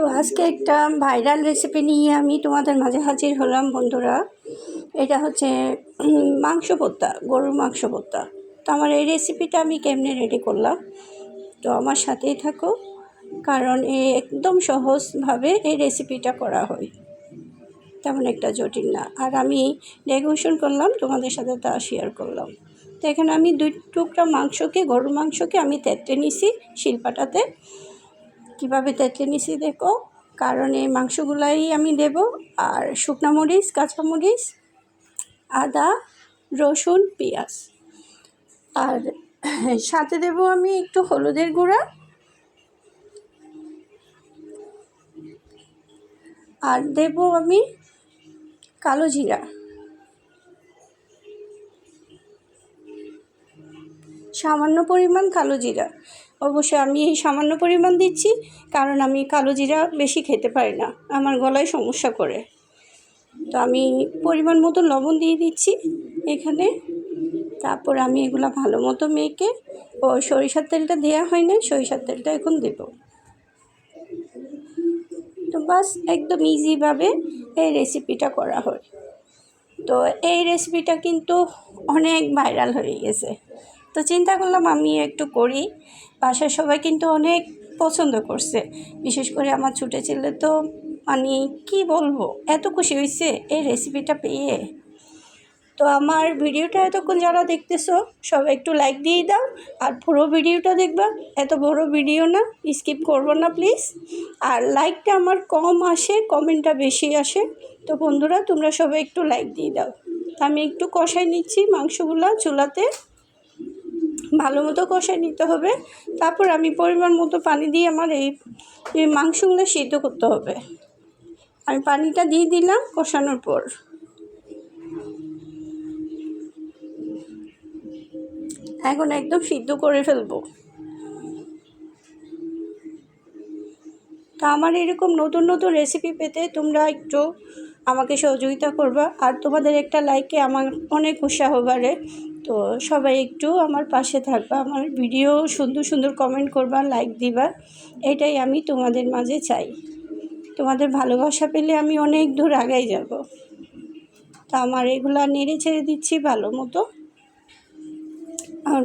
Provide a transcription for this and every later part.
তো আজকে একটা ভাইরাল রেসিপি নিয়ে আমি তোমাদের মাঝে হাজির হলাম, বন্ধুরা। এটা হচ্ছে মাংস ভর্তা, গরুর মাংস ভর্তা। তো আমার এই রেসিপিটা আমি কেমনে রেডি করলাম? তো আমার সাথেই থাকো, কারণ এ একদম সহজভাবে এই রেসিপিটা করা হয়। তেমন একটা জটিল না। আর আমি ডেকোরেশন করলাম, তোমাদের সাথে তা শেয়ার করলাম। তো এখানে আমি দুই টুকরা মাংসকে, গরুর মাংসকে আমি তেতে নিছি শিলপাটাতে। কীভাবে তেতে নিছি দেখো। কারণ এই মাংসগুলাই আমি দেব। আর শুকনা মরিচ, কাঁচা মরিচ, আদা, রসুন, পেঁয়াজ। আর সাথে দেব আমি একটু হলুদের গুঁড়া। আর দেব আমি কালো জিরা। সামান্য পরিমাণ কালো জিরা। অবশ্যই আমি এই সামান্য পরিমাণ দিচ্ছি, কারণ আমি কালো জিরা বেশি খেতে পারি না। আমার গলায় সমস্যা করে। তো আমি পরিমাণ মতো লবণ দিয়ে দিচ্ছি এখানে। তারপর আমি এগুলো ভালো মতো মেখে, ও সরিষার তেলটা দেওয়া হয় না সরিষার তেলটা এখন দেব। তো বাস একদম ইজিভাবে এই রেসিপিটা করা হয়। তো এই রেসিপিটা কিন্তু অনেক ভাইরাল হয়ে গেছে। তো চিন্তা করলাম আমি একটু করি। বাসার সবাই কিন্তু অনেক পছন্দ করছে। বিশেষ করে আমার ছুটে ছেলে তো মানে কি বলব, এত খুশি হয়েছে এই রেসিপিটা পেয়ে। তো আমার ভিডিওটা এতক্ষণ যারা দেখতেছো, সবাই একটু লাইক দিয়ে দাও। আর পুরো ভিডিওটা দেখবা, এত বড় ভিডিও না স্কিপ করব না প্লিজ আর লাইকটা আমার কম আসে কমেন্টটা বেশি আসে। তো বন্ধুরা, তোমরা সবাই একটু লাইক দিয়ে দাও। আমি একটু কষাই নিচ্ছি মাংসগুলো চুলাতে। ভালো মতো কষাই নিতে হবে। তারপর আমি পরিমাণ মতো পানি দিয়ে আমার এই মাংসগুলো সিদ্ধ করতে হবে। আমি পানিটা দিয়ে দিলাম কষানোর পর। এখন একদম সিদ্ধ করে ফেলব। তা আমার এরকম নতুন নতুন রেসিপি পেতে তোমরা একটু আমাকে সহযোগিতা করবা আর তোমাদের একটা লাইকে আমার অনেক উৎসাহ বাড়ে। তো সবাই একটু আমার পাশে থাকবা, আমার ভিডিও সুন্দর সুন্দর কমেন্ট করবা লাইক দিবা। এটাই আমি তোমাদের মাঝে চাই। তোমাদের ভালোবাসা পেলে আমি অনেক দূর আগাই যাব। তা আমার এগুলা নেড়ে ছেড়ে দিচ্ছি ভালো মতো। আর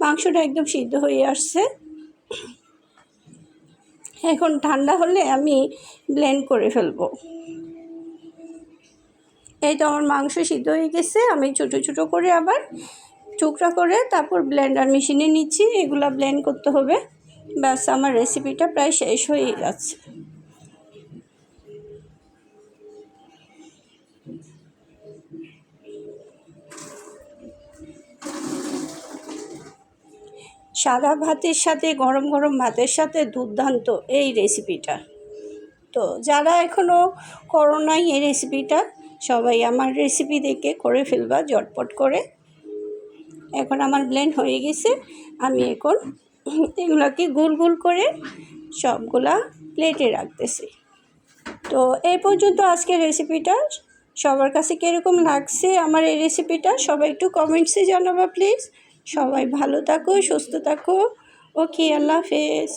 মাংসটা একদম সিদ্ধ হয়ে আসছে। এখন ঠান্ডা হলে আমি ব্লেন্ড করে ফেলব। এই তো আমার মাংস সিদ্ধ হয়ে গেছে, আমি ছোটো ছোটো করে আবার টুকরা করে তারপর ব্লেন্ডার মেশিনে নিচ্ছি, এগুলো ব্লেন্ড করতে হবে। ব্যাস, আমার রেসিপিটা প্রায় শেষ হয়ে যাচ্ছে। সাদা ভাতের সাথে, গরম গরম ভাতের সাথে দুর্দান্ত এই রেসিপিটা তো যারা এখনও করো নাই এই রেসিপিটা সবাই আমার রেসিপি দেখে করে ফেলবা জটপট করে। এখন আমার ব্লেন্ড হয়ে গেছে। আমি এখন এগুলোকে গোল গোল করে সবগুলা প্লেটে রাখতেছি। তো এই পর্যন্ত আজকের রেসিপিটা সবার কাছে কীরকম লাগছে আমার এই রেসিপিটা সবাই একটু কমেন্টসে জানাবা প্লিজ সবাই ভালো থাকো, সুস্থ থাকো। ওকে, আল্লাহ হাফেজ।